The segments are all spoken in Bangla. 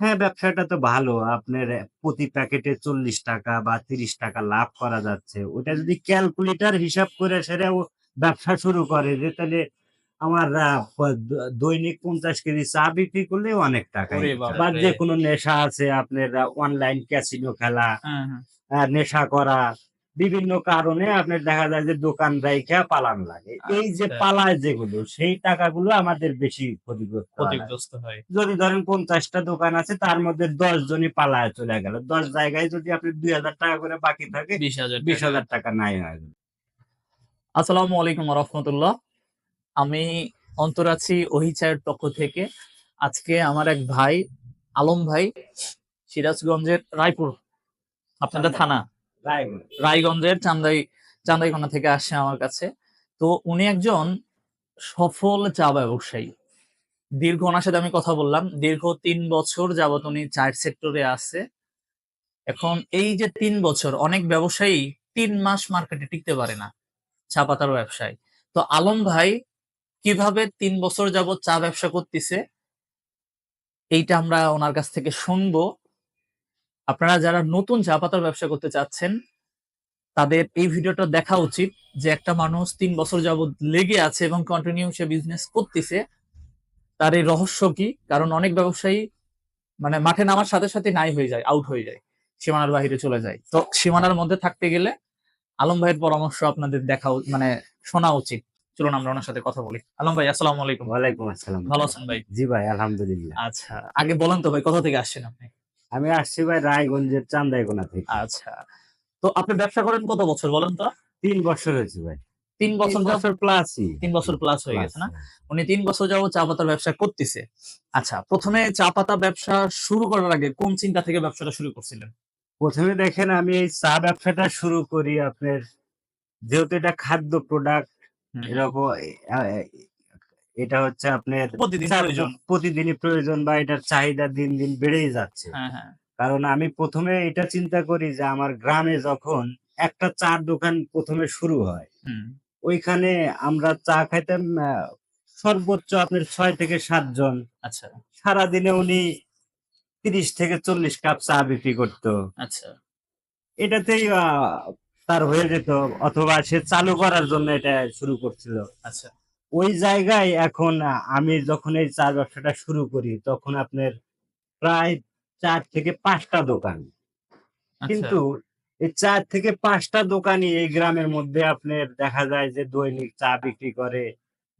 হ্যাঁ, ব্যবসাটা তো ভালো। আপনার প্রতি প্যাকেটে ৳৪০ বা ৳৩০ লাভ করা যাচ্ছে। ওটা যদি ক্যালকুলেটর হিসাব করে সেটাও ব্যবসা শুরু করে যে তাহলে আমার দৈনিক ৫০ কেজি চা বিক্রি করলেও অনেক টাকা বা বাবারে! যেকোনো নেশা আছে আপনার অনলাইন ক্যাসিনো খেলা, হ্যাঁ, হ্যাঁ। নেশা করা, বিভিন্ন কারণে আপনার দেখা যায় যে দোকান রাইখা পালান লাগে। এই যে আচ্ছা। পালায় যেগুলো সেই টাকাগুলো আমাদের বেশি ক্ষতিগ্রস্ত হয়। ক্ষতিগ্রস্ত হয়। যদি ধরেন পঞ্চাশটা দোকান আছে তার মধ্যে ১০ জনই পালায় চলে গেল। ১০ জায়গায় যদি আপনি ৳২,০০০ করে বাকি থাকে, ২০,০০০ টাকা। নাই হয়ে। আসসালামু আলাইকুম ওয়া রাহমাতুল্লাহ। আমি অন্তর আছি ওহি পক্ষ থেকে। আজকে আমার এক ভাই আলম ভাই সিরাজগঞ্জের রায়পুর আপনাদের থানা রায়গঞ্জ। রায়গঞ্জের চান্দাই, চান্দাইখানা থেকে আসছে আমার কাছে। তো উনি একজন সফল চা ব্যবসায়ী। দীর্ঘ ওনার সাথে আমি কথা বললাম। দীর্ঘ তিন বছর যাবত উনি চায়ের সেক্টরে আছে। এখন এই যে তিন বছর, অনেক ব্যবসায়ী তিন মাস মার্কেটে টিকতে পারে না। চা পাতার ব্যবসায়। তো আলম ভাই কীভাবে তিন বছর যাবত চা ব্যবসা করতেছে, এইটা আমরা ওনার কাছ থেকে শুনব। আপনারা যারা নতুন চা পাতার ব্যবসা করতে চাচ্ছেন, তাদের এই ভিডিওটা দেখা উচিত যে একটা মানুষ তিন বছর যাবৎ লেগে আছে এবং কন্টিনিউ সে বিজনেস করতেছে তার এই রহস্য কি? কারণ অনেক ব্যবসায়ী মানে মাঠে নামার সাথে, সাথে নাই হয়ে যায়, আউট হয়ে যায়। সীমানার বাহিরে চলে যায়। তো সীমানার মধ্যে থাকতে গেলে আলম ভাইয়ের পরামর্শ আপনাদের দেখা মানে শোনা উচিত। চলুন আমরা ওনার সাথে কথা বলি। আলম ভাই আসসালামু আলাইকুম। ওয়ালাইকুম আসসালাম। ভালো আছেন ভাই? জি ভাই, আলহামদুলিল্লাহ। আচ্ছা। আগে বলেন তো ভাই কোথা থেকে আসছেন আপনি? আমি আসছি ভাই রায়গঞ্জের চান্দাইকোনা থেকে। আচ্ছা। তো আপনি ব্যবসা করেন কত বছর বলেন তো? তিন বছর হয়েছে ভাই। তিন বছর বছর প্লাসই। ৩ বছর প্লাস হয়ে গেছে না? উনি ৩ বছর যাবত চা পাতার ব্যবসা করতিছে। আচ্ছা, ১ম এ চা পাতা ব্যবসা শুরু করার আগে কোন চিন্তা থেকে ব্যবসাটা শুরু করছিলেন? ১ম এ দেখেন আমি এই চা ব্যবসাটা শুরু করি আপনার যেহেতু এটা খাদ্য প্রোডাক্ট এরকম এটা হচ্ছে আপনার প্রতিদিন প্রতিদিনই প্রয়োজন বা এটার চাহিদা দিন, দিন বেড়েই যাচ্ছে। হ্যাঁ, হ্যাঁ। কারণ আমি প্রথমে এটা চিন্তা করি যে আমার গ্রামে যখন একটা চা'র দোকান প্রথমে শুরু হয়, ওইখানে আমরা চা খাইতাম সর্বোচ্চ আপনার ছয় থেকে ৭ জন। আচ্ছা, সারাদিনে উনি ৩০ থেকে ৪০ কাপ চা বিক্রি করত। আচ্ছা। এটাতেই তার হয়ে যেত অথবা সে চালু করার জন্য এটা শুরু করছিল। আচ্ছা। ওই জায়গায় এখন আমি যখন এই চা ব্যবসাটা শুরু করি তখন আপনার প্রায় চার থেকে পাঁচটা দোকান। আচ্ছা। কিন্তু এই চার থেকে পাঁচটা দোকানই এই গ্রামের মধ্যে আপনার দেখা যায় যে দৈনিক চা বিক্রি করে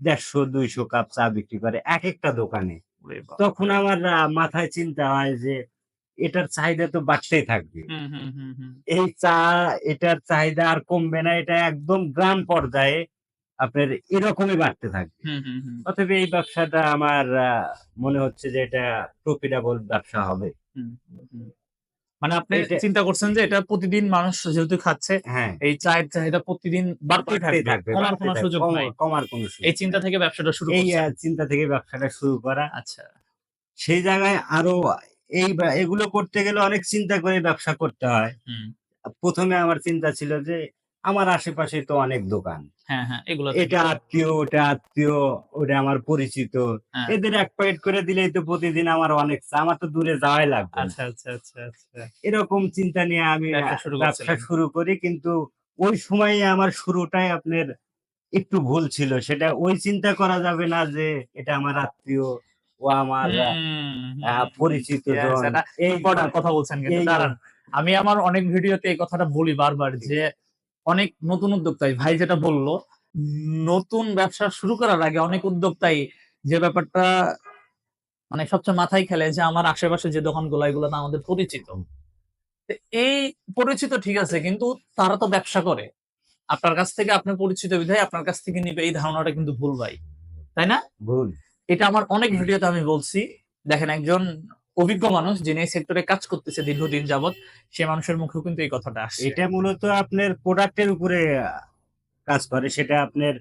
দেড়শো দুইশো কাপ চা বিক্রি করে এক একটা দোকানে। তখন আমার মাথায় চিন্তা হয় যে এটার চাহিদা তো বাড়তেই থাকবে। এই চা এটার চাহিদা আর কমবে না। এটা একদম গ্রাম পর্যায়ে আপনার এরকমই বাড়তে থাকবে। অতএব এই ব্যবসাটা আমার মনে হচ্ছে যে এটা প্রফিটেবল ব্যবসা হবে। মানে আপনি চিন্তা করছেন যে এটা প্রতিদিন মানুষ যেহেতু খাচ্ছে হ্যাঁ, এই চায়ের চাহিদা প্রতিদিন বাড়তেই থাকবে। কমার কোনো সুযোগ নাই। কমার কোনো সুযোগ এই চিন্তা থেকে ব্যবসাটা শুরু এই চিন্তা থেকে ব্যবসাটা শুরু করা। আচ্ছা। সেই জায়গায় আরও এই এগুলো করতে গেলে অনেক চিন্তা করে ব্যবসা করতে হয়। হুম। ১ম আমার চিন্তা ছিল যে আমার আশেপাশে তো অনেক দোকান। হ্যাঁ, হ্যাঁ। এগুলো এটা আত্মীয়, ওটা আত্মীয়, ওটা আমার পরিচিত। হ্যাঁ। এদের ১ প্যাকেট করে দিলেই তো প্রতিদিন আমার অনেক চা। আমার তো দূরে যাওয়াই লাগবে আচ্ছা, আচ্ছা, আচ্ছা, আচ্ছা। এরকম চিন্তা নিয়ে আমি ব্যবসা শুরু করি। কিন্তু ওই সময়ে আমার শুরুটাই আপনার একটু ভুল ছিল। সেটা ওই চিন্তা করা যাবে না যে এটা আমার আত্মীয়, ও আমার পরিচিত এই ইম্পোর্টেন্ট কথা বলছেন কিন্তু দাঁড়ান। আমি আমার অনেক ভিডিওতে এই কথাটা বলি বারবার যে অনেক নতুন উদ্যোক্তাই। ভাই যেটা বলল নতুন ব্যবসা শুরু করার আগে অনেক উদ্যোক্তাই যে ব্যাপারটা মানে সবচেয়ে মাথায় খেলে যে আমার আশেপাশে যে দোকানগুলো এগুলো তো আমাদের পরিচিত। এই পরিচিত ঠিক আছে কিন্তু তারা তো ব্যবসা করে। আপনার কাছ থেকে আপনি পরিচিত বিধায় আপনার কাছ থেকে নিবে এই ধারণাটা কিন্তু ভুল ভাই। তাই না? ভুল। এটা আমার অনেক ভিডিওতে আমি বলছি। দেখেন একজন অভিজ্ঞ মানুষ যিনি এই সেক্টরে কাজ করতেছে দীর্ঘদিন যাবৎ সে মানুষের মুখেও কিন্তু এই কথাটা আসছে এটা মূলত আপনার প্রোডাক্টের উপরে কাজ করে। সেটা আপনার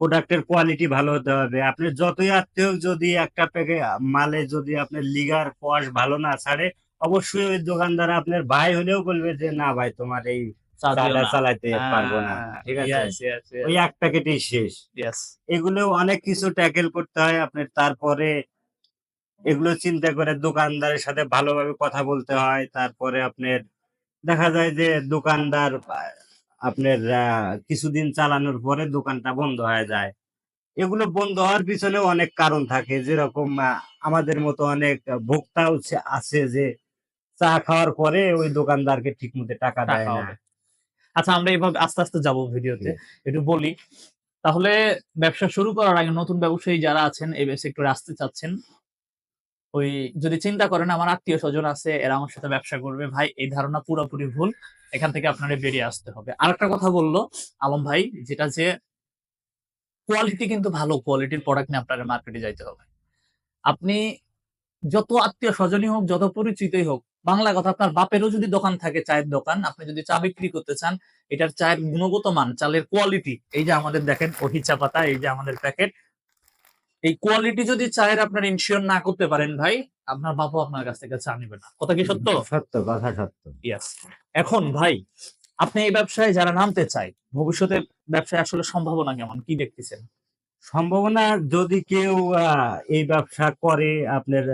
প্রোডাক্টের কোয়ালিটি ভালো হতে হবে। আপনি যতই আত্মীয় যদি একটা প্যাকে মালে যদি আপনার লিগার কোয়াশ ভালো না ছাড়ে, অবশ্যই ওই দোকানদার আপনার ভাই হলেও বলবে যে, "না ভাই তোমার এই চা দিও চাটা না। চালাইতে হ্যাঁ, পারব না।" ঠিক আছে? ওই এক প্যাকেটেই শেষ। এগুলো অনেক কিছু ট্যাকেল করতে হয় আপনার। তারপরে এগুলো চিন্তা করে দোকানদারের সাথে ভালোভাবে কথা বলতে হয়। তারপরে আপনার দেখা যায় যে দোকানদার আপনার কিছুদিন চালানোর পরে দোকানটা বন্ধ হয়ে যায়। এগুলো বন্ধ হওয়ার পিছনে অনেক কারণ থাকে। যেরকম আমাদের মতো অনেক ভোক্তাও ছে- আছে যে চা খাওয়ার পরে ওই দোকানদারকে ঠিক মতো টাকা টাকা দেয় না। আচ্ছা আমরা এইভাবে আস্তে আস্তে যাব ভিডিওতে। একটু বলি তাহলে ব্যবসা শুরু করার আগে নতুন ব্যবসায়ী যারা আছেন এই সেক্টরে আসতে চাচ্ছেন ওই যদি চিন্তা করেন, আমার আত্মীয় স্বজন আছে, এরা আমার সাথে ব্যবসা করবে, ভাই, এই ধারণা পুরোপুরি ভুল, এখান থেকে আপনারা বেরিয়ে আসতে হবে। আরেকটা কথা বলল, আলম ভাই, যেটা যে কোয়ালিটি কিন্তু ভালো কোয়ালিটির প্রোডাক্ট নিয়ে আপনার মার্কেটে যাইতে হবে। আপনি যত আত্মীয় স্বজনই হোক, যত পরিচিতই হোক, বাংলা কথা, আপনার বাপেরও যদি দোকান থাকে, চায়ের দোকান, আপনি যদি চা বিক্রি করতে চান, এটার চায়ের গুণগত মান, চালের কোয়ালিটি এই যে আমাদের দেখেন, ওহি চা পাতা, এই যে আমাদের প্যাকেট এই কোয়ালিটি যদি চায়ের আপনার ইনশিওর না করতে পারেন ভাই আপনার বাপু আপনার কাছ থেকে চা নিবে না। কথা কি সত্য? সত্য কথা সত্য। ইয়াস এখন ভাই আপনি এই ব্যবসায় যারা নামতে চায় ভবিষ্যতে ব্যবসায় আসলে সম্ভাবনা কেমন? কি দেখতেছেন? সম্ভাবনা যদি কেউ এই ব্যবসা করে আপনার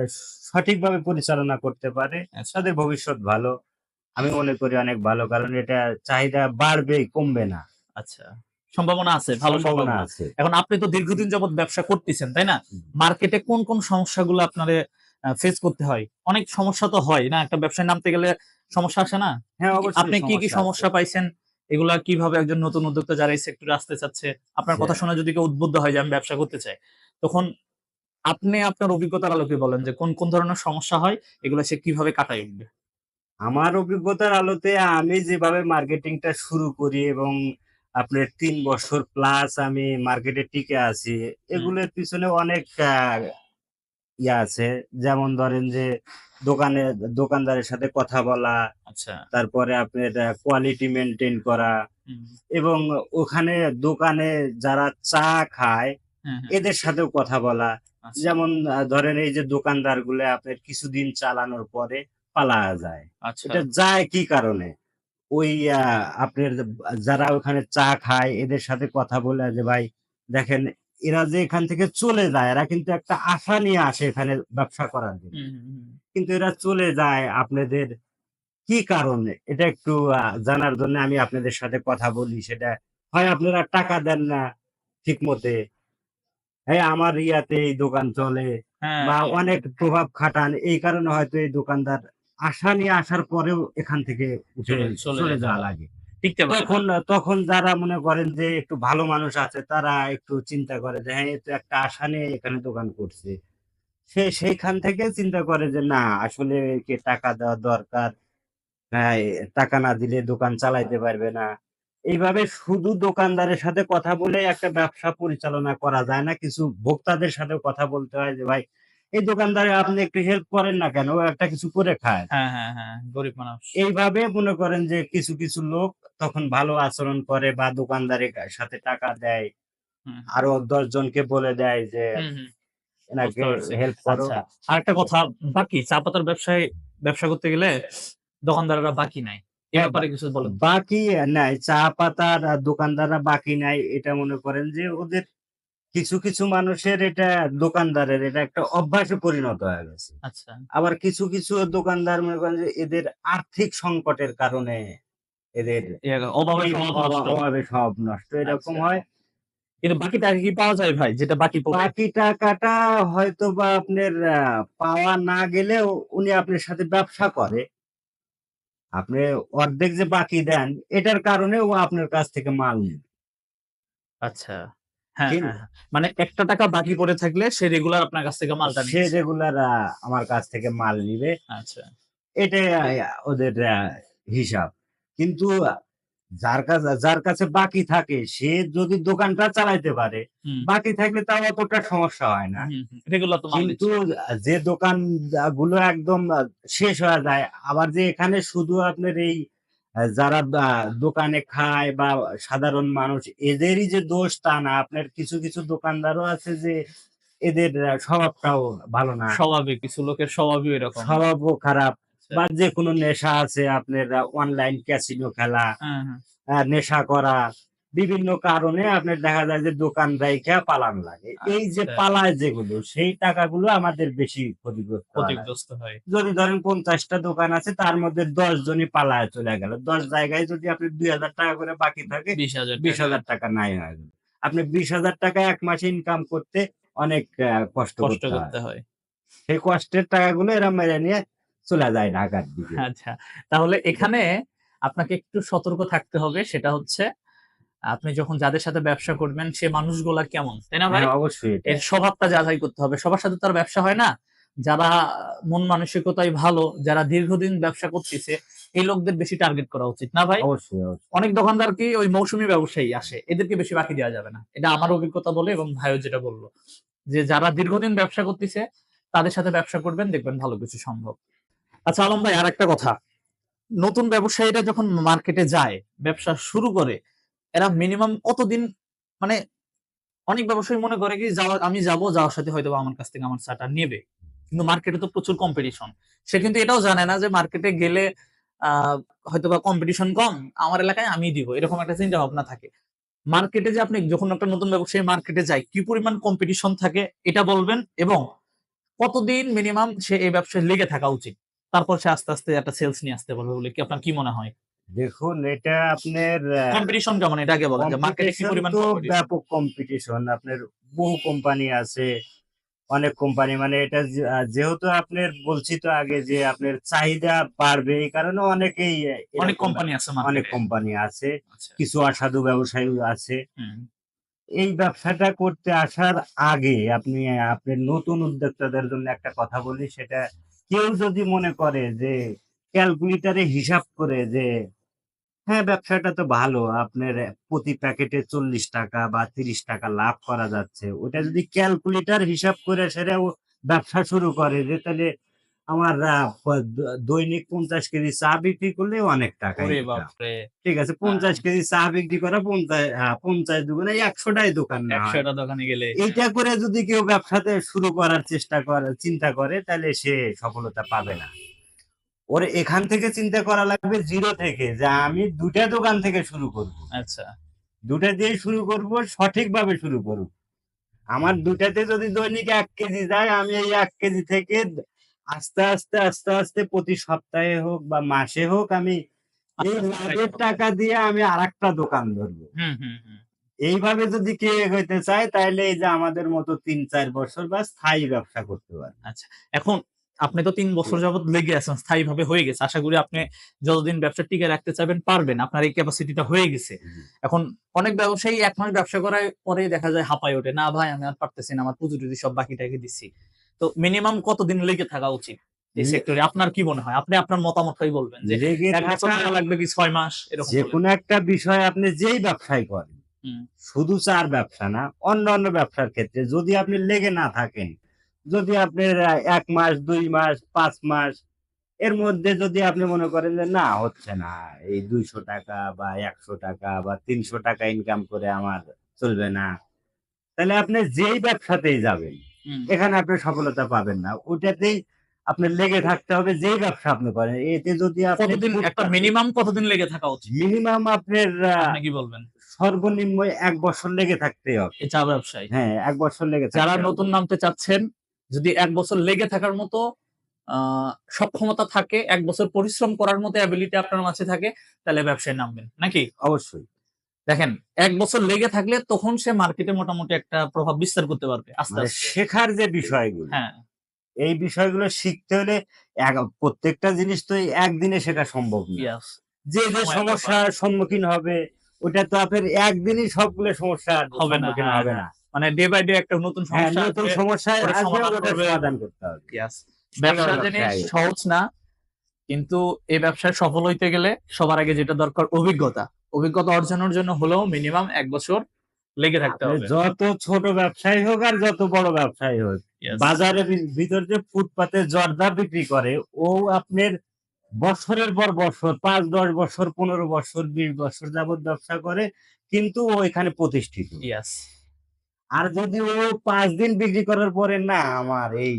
সঠিকভাবে পরিচালনা করতে পারে আচ্ছা। তাদের ভবিষ্যৎ ভালো। আমি মনে করি অনেক ভালো কারণ এটা চাহিদা বাড়বে কমবে না। আচ্ছা। সম্ভাবনা আছে ভালো সম্ভাবনা আছে। এখন আপনি তো দীর্ঘদিন যাবত ব্যবসা করতেছেন তাই না? মার্কেটে কোন কোন সমস্যাগুলো আপনারে ফেস করতে হয়? অনেক সমস্যা তো হয় না? একটা ব্যবসায় নামতে গেলে সমস্যা আসে না? হ্যাঁ অবশ্যই আপনি কি কি সমস্যা পাইছেন? এগুলা কীভাবে একজন নতুন উদ্যোক্তা যারা এই সেক্টরে আসতে চাচ্ছে আপনার কথা হ্যাঁ। শুনে যদি কেউ উদ্বুদ্ধ হয় যে আমি ব্যবসা করতে চাই তখন আপনি আপনার অভিজ্ঞতার আলোকে বলেন যে কোন কোন ধরনের সমস্যা হয় এগুলো সে কীভাবে কাটায় উঠবে? আমার অভিজ্ঞতার আলোতে আমি যেভাবে মার্কেটিংটা শুরু করি এবং আপনার তিন বছর প্লাস আমি মার্কেটে টিকে আছি। এগুলোর পিছনে অনেক ইয়ে আছে। যেমন ধরেন যে দোকানে দোকানদারের সাথে কথা বলা আচ্ছা। তারপরে আপনার কোয়ালিটি মেনটেন করা এবং ওখানে দোকানে যারা চা খায় এদের সাথেও কথা বলা। আচ্ছা, যেমন ধরেন এই যে দোকানদারগুলো আপনার কিছুদিন চালানোর পরে পালা যায়। আচ্ছা। এটা যায় কি কারণে? ওই আপনার যারা ওখানে চা খায় এদের সাথে কথা বলে যে ভাই দেখেন এরা যে এখান থেকে চলে যায় এরা কিন্তু একটা আশা নিয়ে আসে এখানে ব্যবসা করার জন্য। কিন্তু এরা চলে যায় আপনাদের কি কারণে? এটা একটু জানার জন্য আমি আপনাদের সাথে কথা বলি। সেটা হয় আপনারা টাকা দেন না ঠিক মতে হ্যাঁ আমার ইয়াতে এই দোকান চলে হ্যাঁ, বা হ্যাঁ, অনেক প্রভাব খাটান। এই কারণে হয়তো এই দোকানদার আশা নিয়ে আসার পরেও এখান থেকে চলে- যাওয়া লাগে। তখন তখন যারা মনে করেন যে একটু ভালো মানুষ আছে তারা একটু চিন্তা করে যে হ্যাঁ তো একটা আশা নিয়ে এখানে দোকান করছে। সে সেইখান থেকে চিন্তা করে যে না আসলে কে টাকা দেওয়া দরকার? হ্যাঁ টাকা না দিলে দোকান চালাইতে পারবে না। এইভাবে শুধু দোকানদারের সাথে কথা বলে একটা ব্যবসা পরিচালনা করা যায় না। কিছু ভোক্তাদের সাথে কথা বলতে হয় যে ভাই এই দোকানদারে আপনি একটু হেল্প করেন না কেন? ও একটা কিছু করে খায়। হ্যাঁ হ্যাঁ হ্যাঁ গরিব মানুষ। এইভাবে মনে করেন যে কিছু কিছু লোক তখন ভালো আচরণ করে বা দোকানদারের সাথে টাকা দেয়। আরও দশ জনকে বলে দেয় যে। এনাকে হেল্প করো। আর একটা কথা বাকি চা পাতার ব্যবসায় ব্যবসা করতে গেলে দোকানদাররা বাকি নাই। ব্যাপারে কিছু বলেন। বাকি নাই চা পাতার দোকানদাররা বাকি নাই। এটা মনে করেন যে ওদের কিছু কিছু মানুষের এটা দোকানদারের এটা একটা অভ্যাসে পরিণত হয়ে গেছে। আচ্ছা। আবার কিছু কিছু দোকানদার মনে করেন যে এদের আর্থিক সংকটের কারণে এদের অভাবে সব নষ্ট। এরকম আচ্ছা। হয়। কিন্তু বাকি টাকা কি পাওয়া যায় ভাই? যেটা বাকি বাকি টাকাটা হয়তো বা আপনার পাওয়া না গেলেও উনি আপনার সাথে ব্যবসা করে। আপনি অর্ধেক যে বাকি দেন এটার কারণে ও আপনার কাছ থেকে মাল নেবে আচ্ছা। হ্যাঁ হ্যাঁ, হ্যাঁ। মানে একটা টাকা বাকি পড়ে থাকলে সে রেগুলার আপনার কাছ থেকে মালটা সে রেগুলার আমার কাছ থেকে মাল নিবে। আচ্ছা। এটাই ওদের হিসাব। কিন্তু যার কাছে যার কাছে বাকি থাকে সে যদি দোকানটা চালাইতে পারে বাকি থাকলে তাও অতটা সমস্যা হয় না। কিন্তু যে দোকানগুলো একদম শেষ হয়ে যায় আবার যে এখানে শুধু আপনার এই যারা দোকানে খায় বা সাধারণ মানুষ এদেরই যে দোষ তা না আপনার কিছু কিছু দোকানদারও আছে যে এদের স্বভাবটাও ভালো না স্বভাবে কিছু লোকের স্বভাবই এরকম স্বভাবও খারাপ আচ্ছা। বা যে কোনো নেশা আছে আপনার অনলাইন ক্যাসিনো খেলা হ্যাঁ, হ্যাঁ। নেশা করা বিভিন্ন কারণে আপনার দেখা যায় যে দোকান রাইখা পালান লাগে। এই যে আচ্ছা। পালায় যেগুলো সেই টাকাগুলো আমাদের বেশি ক্ষতিগ্রস্ত হয়। ক্ষতিগ্রস্ত হয়। যদি ধরেন পঞ্চাশটা দোকান আছে তার মধ্যে দশ জনই পালায় চলে গেল। দশ জায়গায় যদি আপনি দুই হাজার টাকা করে বাকি থাকে বিশ হাজার টাকা। নাই হয়। আপনি বিশ হাজার টাকা এক মাসে ইনকাম করতে অনেক কষ্ট কষ্ট করতে হয়। করতে হয়। সেই কষ্টের টাকাগুলো এরা মেরে নিয়ে চলে যায় ঢাকার দিকে। আচ্ছা তাহলে এখানে আপনাকে একটু সতর্ক থাকতে হবে সেটা হচ্ছে আপনি যখন যাদের সাথে ব্যবসা করবেন সে মানুষগুলা কেমন? তাই না ভাই? হ্যাঁ, অবশ্যই। এর স্বভাবটা যাচাই করতে হবে। সবার সাথে তার ব্যবসা হয় না। যারা মন মানসিকতায় ভালো যারা দীর্ঘদিন ব্যবসা করতেছে এই লোকদের বেশি টার্গেট করা উচিত না ভাই? অবশ্যই অবশ্যই। অনেক দোকানদার কি ওই মৌসুমী ব্যবসায়ী আসে এদেরকে বেশি বাকি দেওয়া যাবে না। এটা আমার অভিজ্ঞতা বলে এবং ভাইও যেটা বলল। যে যারা দীর্ঘদিন ব্যবসা করতেছে তাদের সাথে ব্যবসা করবেন দেখবেন ভালো কিছু সম্ভব। আচ্ছা আলম ভাই আর একটা কথা। নতুন ব্যবসায়ীরা যখন মার্কেটে যায় ব্যবসা শুরু করে এরা মিনিমাম কতদিন মানে অনেক ব্যবসায়ী মনে করে কি, যাওয়া, আমি যাব, যাওয়ার সাথে হয়তো আমার কাছ থেকে আমার চাটা নেবে। কিন্তু মার্কেটে তো প্রচুর কম্পিটিশন সে কিন্তু এটাও জানে না যে মার্কেটে গেলে হয়তো বা কম্পিটিশন কম, আমার এলাকায় আমি দিব, এরকম একটা চিন্তা ভাবনা থাকে। মার্কেটে যে আপনি যখন একটা নতুন ব্যবসায়ী মার্কেটে যায়, কি পরিমাণ কম্পিটিশন থাকে এটা বলবেন এবং কতদিন মিনিমাম সে এই ব্যবসায় লেগে থাকা উচিত? তারপর সে আস্তে আস্তে একটা সেলস নিয়ে আসতে পারবে বলে কি আপনার কি মনে হয়? দেখুন এটা আপনার কম্পিটিশন কেমন? এটা আগে বলেন যে মার্কেটে কি পরিমাণ ব্যাপক কম্পিটিশন আপনার বহু কোম্পানি আছে অনেক কোম্পানি মানে এটা যেহেতু আপনার বলছি তো আগে যে আপনার চাহিদা বাড়বে এই কারণে অনেকেই অনেক কোম্পানি আছে অনেক কোম্পানি আছে। আচ্ছা। কিছু অসাধু ব্যবসায়ী আছে। এই ব্যবসাটা করতে আসার আগে আপনি আপনার নতুন উদ্যোক্তাদের জন্য একটা কথা বলি। সেটা কেউ যদি মনে করে যে ক্যালকুলেটারে হিসাব করে যে হ্যাঁ ব্যবসাটা তো ভালো আপনার প্রতি প্যাকেটে চল্লিশ টাকা বা তিরিশ টাকা লাভ করা যাচ্ছে। ওটা যদি ক্যালকুলেটার হিসাব করে সেটা ও ব্যবসা শুরু করে যে তাহলে আমার দৈনিক পঞ্চাশ কেজি চা বিক্রি করলে অনেক টাকা ঠিক আছে পঞ্চাশ কেজি চা বিক্রি করা পঞ্চাশ হ্যাঁ, পঞ্চাশ দুগুণে একশোটাই দোকান একশোটা দোকানে গেলে। এইটা করে যদি কেউ ব্যবসাতে শুরু করার চেষ্টা করে চিন্তা করে তাহলে সে সফলতা পাবে না। ওর এখান থেকে চিন্তা করা লাগবে জিরো থেকে যে আমি দুটা দোকান থেকে শুরু করব। আচ্ছা। দুটা দিয়ে শুরু করব সঠিকভাবে শুরু করব। আমার দুটাতে যদি দৈনিক এক কেজি যায় আমি এই এক কেজি থেকে আস্তে আস্তে আস্তে আস্তে প্রতি সপ্তাহে হোক বা মাসে হোক আমি এই লাভের টাকা দিয়ে আমি আর একটা দোকান ধরবো। হুম হুম হুম। এইভাবে যদি কে হইতে চায় তাহলে এই যে আমাদের মতো তিন চার বছর বা স্থায়ী ব্যবসা করতে পারে আচ্ছা এখন আপনি তো তিন বছর যাবত লেগে আছেন স্থায়ী ভাবে হয়ে গেছে। আশা করি আপনি যতদিন ব্যবসা টিকে রাখতে চাইবেন পারবেন। আপনার এই ক্যাপাসিটিটা হয়ে গেছে। এখন অনেক ব্যবসায়ী এক মাস ব্যবসা করার পরে দেখা যায় হাঁপায় ওঠে না ভাই আমি আর পারতেছি না আমার পুজো টুজি সব বাকি টাকি দিচ্ছি। তো মিনিমাম কতদিন লেগে থাকা উচিত এই সেক্টরে আপনার কি মনে হয়? আপনি আপনার মতামতটাই বলবেন যে লাগবে কি ছয় মাস? এরকম যে কোনো একটা বিষয় আপনি যেই ব্যবসায় করেন শুধু চার ব্যবসা না অন্য অন্য ব্যবসার ক্ষেত্রে যদি আপনি লেগে না থাকেন যদি আপনার আহ, এক মাস দুই মাস পাঁচ মাস এর মধ্যে যদি আপনি মনে করেন যে না হচ্ছে না এই দুইশো টাকা বা একশো টাকা বা তিনশো টাকা ইনকাম করে আমার চলবে না তাহলে আপনি যেই ব্যবসাতেই যাবেন এখানে আপনি সফলতা পাবেন না। ওটাতেই আপনার লেগে থাকতে হবে যেই ব্যবসা আপনি করেন। এতে যদি আপনি কতদিন একটা মিনিমাম কতদিন লেগে থাকা উচিত? মিনিমাম আপনার কি বলবেন? সর্বনিম্ন এক বছর লেগে থাকতে হবে। চা ব্যবসায়? হ্যাঁ এক বছর লেগে যারা নতুন নামতে চাচ্ছেন যদি এক বছর লেগে থাকার মতো সক্ষমতা থাকে এক বছর পরিশ্রম করার মতো অ্যাবিলিটি আপনার মাঝে থাকে তাহলে ব্যবসায় নামবেন নাকি? অবশ্যই। দেখেন এক বছর লেগে থাকলে তখন সে মার্কেটে মোটামুটি একটা প্রভাব বিস্তার করতে পারবে আস্তে মানে আস্তে। শেখার যে বিষয়গুলো হ্যাঁ। এই বিষয়গুলো শিখতে হলে প্রত্যেকটা জিনিস তো একদিনে শেখা সম্ভব না। যে যে সমস্যার সম্মুখীন হবে ওটা তো আপনার একদিনই সবগুলো সমস্যা হবে না, সম্মুখীন হ্যাঁ, হবে না মানে ডে বাই ডে একটা নতুন হ্যাঁ সমস্যা নতুন সমাধান করতে হবে। ব্যবসা জিনিস সহজ না কিন্তু এই ব্যবসায় সফল হইতে গেলে সবার আগে যেটা দরকার অভিজ্ঞতা। অভিজ্ঞতা অর্জনের জন্য হলেও মিনিমাম এক বছর লেগে থাকতে হবে। যত ছোট ব্যবসায়ী হোক আর যত বড় ব্যবসায়ী হোক. বাজারের ভিতর যে ফুটপাতে জর্দা বিক্রি করে ও আপনার বছরের পর বছর পাঁচ দশ বছর পনেরো বছর বিশ বছর যাবত ব্যবসা করে কিন্তু ও এখানে প্রতিষ্ঠিত. আর যদি ও পাঁচ দিন বিক্রি করার পরে না আমার এই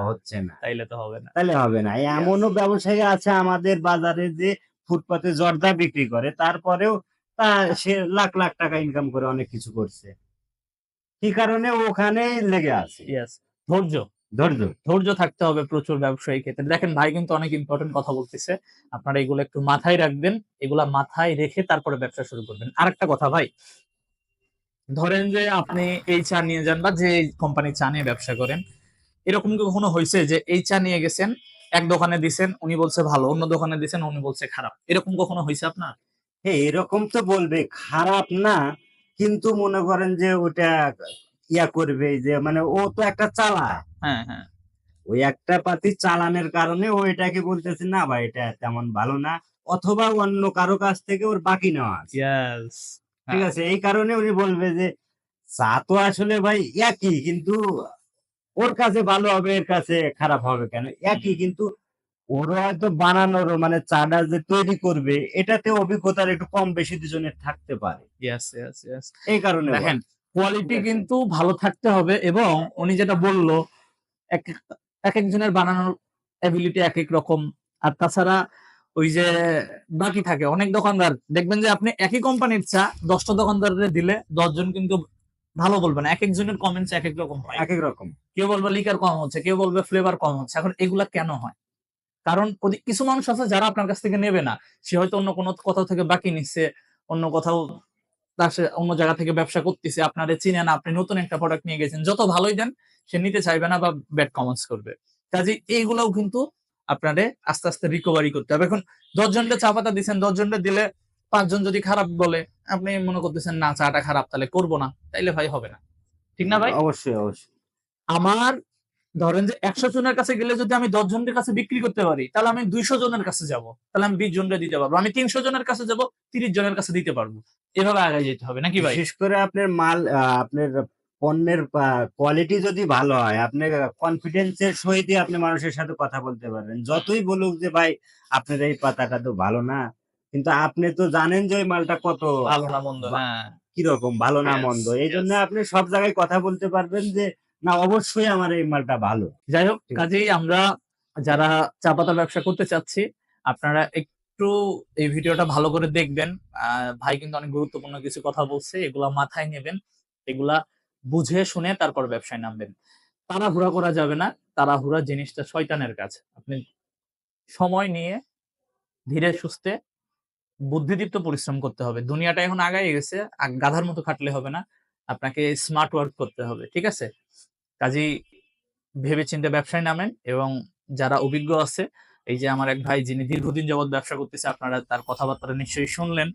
হচ্ছে না। তাইলে তো হবে না। তাহলে হবে না। এমনও ব্যবসায়ী আছে আমাদের বাজারে যে ফুটপাতে জর্দা বিক্রি করে তারপরেও তা সে লাখ লাখ টাকা ইনকাম করে অনেক কিছু করছে। কি কারণে? ওখানে লেগে আছে। ইয়েস ধৈর্য। ধৈর্য। ধৈর্য থাকতে হবে প্রচুর ব্যবসায়ী ক্ষেত্রে। দেখেন ভাই কিন্তু অনেক ইম্পর্টেন্ট কথা বলতেছে। আপনারা এগুলো একটু মাথায় রাখবেন। এগুলা মাথায় রেখে তারপরে ব্যবসা শুরু করবেন। আরেকটা কথা ভাই ধরেন যে আপনি এই চা নিয়ে যান বা যে কোম্পানি চা নিয়ে ব্যবসা করেন এরকম কি কখনো হয়েছে যে এই চা নিয়ে গেছেন এক দোকানে দিছেন উনি বলছে ভালো অন্য দোকানে দিছেন উনি বলছে খারাপ? এরকম কখনো হয়েছে আপনার? হ্যাঁ এরকম তো বলবে খারাপ না কিন্তু মনে করেন যে ওটা ইয়া করবে যে মানে ও তো একটা চালায় হ্যাঁ হ্যাঁ। ওই একটা পাতি চালানের কারণে ও এটাকে বলতেছে না ভাই এটা তেমন ভালো না। অথবা অন্য কারও কাছ থেকে ওর বাকি নেওয়া ঠিক আছে এই কারণে উনি বলবে যে চা তো আসলে ভাই একই কিন্তু ওর কাছে ভালো হবে এর কাছে খারাপ হবে কেন? একই কিন্তু ওর হয়তো বানানোর মানে চাটা যে তৈরি করবে এটাতে অভিজ্ঞতার একটু কম বেশি দুজনের থাকতে পারে। এই কারণে দেখেন কোয়ালিটি কিন্তু ভালো থাকতে হবে এবং উনি যেটা বলল এক এক একজনের বানানোর এবিলিটি এক এক রকম। আর তাছাড়া ওই যে বাকি থাকে অনেক দোকানদার। দেখবেন যে আপনি একই কোম্পানির চা দশটা দোকানদারে দিলে দশজন কিন্তু ভালো বলবে না। এক একজনের কমেন্টস এক এক রকম হয়। এক এক রকম। কেউ বলবে লিকার কম হচ্ছে কেউ বলবে ফ্লেভার কম হচ্ছে। এখন এগুলা কেন হয়? কারণ কিছু মানুষ আছে যারা আপনার কাছ থেকে নেবে না। সে হয়তো অন্য কোনো কোথাও থেকে বাকি নিচ্ছে অন্য কোথাও তার সে অন্য জায়গা থেকে ব্যবসা করতেছে আপনারে চিনে না আপনি নতুন একটা প্রোডাক্ট নিয়ে গেছেন। যত ভালোই দেন সে নিতে চাইবে না বা ব্যাড কমেন্টস করবে। কাজে এইগুলাও কিন্তু আপনারে আস্তে আস্তে রিকভারি করতে হবে। এখন দশ জনকে চা পাতা দিচ্ছেন দশ জনকে দিলে পাঁচজন যদি খারাপ বলে আপনি মনে করতেছেন না চাটা খারাপ তাহলে করব না। তাইলে ভাই হবে না। ঠিক না ভাই? অবশ্যই অবশ্যই। আমার ধরেন যে একশো জনের কাছে গেলে যদি আমি দশ জনের কাছে বিক্রি করতে পারি তাহলে আমি দুইশো জনের কাছে যাব। তাহলে আমি বিশ জনকে দিতে পারব। আমি তিনশো জনের কাছে যাব তিরিশ জনের কাছে দিতে পারব। এভাবে আগে যেতে হবে নাকি ভাই? বিশেষ করে আপনার মাল আহ, আপনার পণ্যের কোয়ালিটি যদি ভালো হয় আপনি কনফিডেন্সের সহিত আপনি মানুষের সাথে কথা বলতে পারবেন। যতই বলুক যে ভাই আপনার এই পাতাটা তো ভালো না। কিন্তু আপনি তো জানেন যে ওই মালটা কত ভালো না মন্দ হ্যাঁ। কীরকম ভালো না মন্দ। এই জন্য আপনি সব জায়গায় কথা বলতে পারবেন যে না অবশ্যই আমার এই মালটা ভালো। যাই হোক কাজেই আমরা যারা চা পাতা ব্যবসা করতে চাচ্ছি আপনারা একটু এই ভিডিওটা ভালো করে দেখবেন। আহ, ভাই কিন্তু অনেক গুরুত্বপূর্ণ কিছু কথা বলছে এগুলা মাথায় নেবেন। এগুলা বুঝে শুনে তারপর ব্যবসায় নামবেন। তাড়াহুড়া করা যাবে না। তাড়াহুড়া জিনিসটা শয়তানের কাজ। আপনি সময় নিয়ে ধীরে সুস্থে বুদ্ধিদীপ্ত পরিশ্রম করতে হবে। দুনিয়াটা এখন আগায় গেছে। গাধার মতো খাটলে হবে না। আপনাকে স্মার্ট ওয়ার্ক করতে হবে, ঠিক আছে? কাজেই ভেবে চিন্তে ব্যবসায় নামেন এবং যারা অভিজ্ঞ আছে, এই যে আমার এক ভাই যিনি দীর্ঘদিন যাবৎ ব্যবসা করতেছে, আপনারা তার কথাবার্তা নিশ্চয়ই শুনলেন।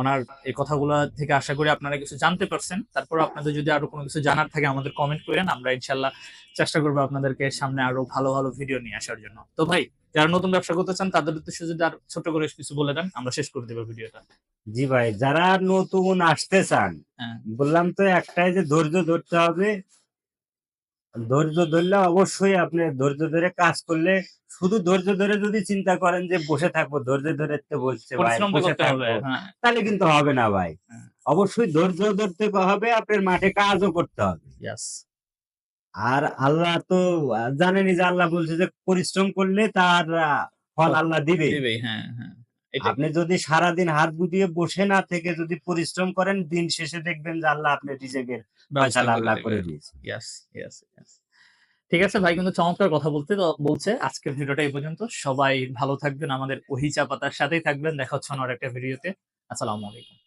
ওনার এই কথাগুলো থেকে আশা করি আপনারা কিছু জানতে পারছেন। তারপর আপনাদের যদি আরও কোনো কিছু জানার থাকে আমাদের কমেন্ট করেন। আমরা ইনশাল্লাহ চেষ্টা করব আপনাদেরকে সামনে আরও ভালো ভালো ভিডিও নিয়ে আসার জন্য। তো ভাই যারা নতুন ব্যবসা করতে চান তাদের উদ্দেশ্যে যদি আর ছোট করে কিছু বলে দেন আমরা শেষ করে দেবো ভিডিওটা। জি ভাই যারা নতুন আসতে চান হ্যাঁ। বললাম তো একটাই যে ধৈর্য ধরতে হবে ধৈর্য ধরলে অবশ্যই আপনি ধৈর্য ধরে কাজ করলে শুধু ধৈর্য ধরে যদি চিন্তা করেন যে বসে থাকব ধৈর্য ধরে তো বলছে ভাই বসে থাকব হ্যাঁ। তাহলে কিন্তু হবে না ভাই। হ্যাঁ। অবশ্যই ধৈর্য ধরতে হবে আপনার মাঠে কাজও করতে হবে। আর আল্লাহ তো আহ, জানেনই যে আল্লাহ বলছে যে পরিশ্রম করলে তার ফল আল্লাহ দিবে হ্যাঁ হ্যাঁ। আপনি যদি সারাদিন হাত গুটিয়ে বসে না থেকে যদি পরিশ্রম করেন দিন শেষে দেখবেন যে আল্লাহ আপনি রিজেকের ব্যবস্থা আল্লাহ করে দিয়েছে। ইয়েস ইয়েস ইয়েস ঠিক আছে ভাই কিন্তু চমৎকার কথা বলতে বলছে। আজকের ভিডিওটা এই পর্যন্ত। সবাই ভালো থাকবেন আমাদের ওহিচা পাতার সাথেই থাকবেন। দেখা হচ্ছে অন্য একটা ভিডিওতে। আসসালামু আলাইকুম।